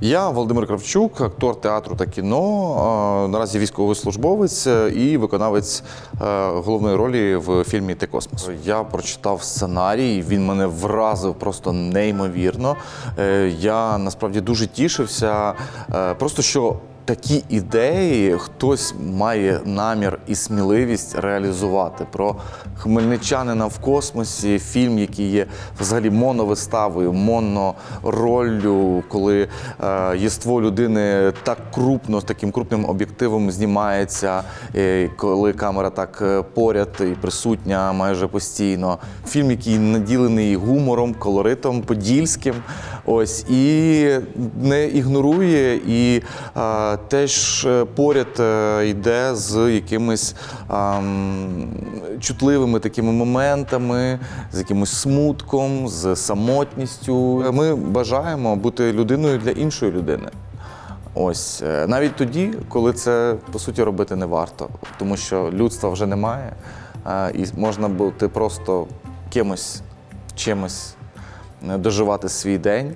Я Володимир Кравчук, актор театру та кіно. Наразі військовослужбовець е, і виконавець е, головної ролі в фільмі Ти космос. Я прочитав сценарій, він мене вразив просто неймовірно. Е, Я насправді дуже тішився, просто що. Такі ідеї хтось має намір і сміливість реалізувати про хмельничанина в космосі, фільм, який є взагалі моновиставою, монороллю, коли е, єство людини так крупно, з таким крупним об'єктивом знімається, е, коли камера так е, поряд і присутня майже постійно. Фільм, який наділений гумором, колоритом, подільським. Ось і не ігнорує, і е, теж е, поряд е, йде з якимись чутливими такими моментами, з якимось смутком, з самотністю. Ми бажаємо бути людиною для іншої людини. Ось е, навіть тоді, коли це по суті робити не варто, тому що людства вже немає, і можна бути просто кимось, чимось, доживати свій день.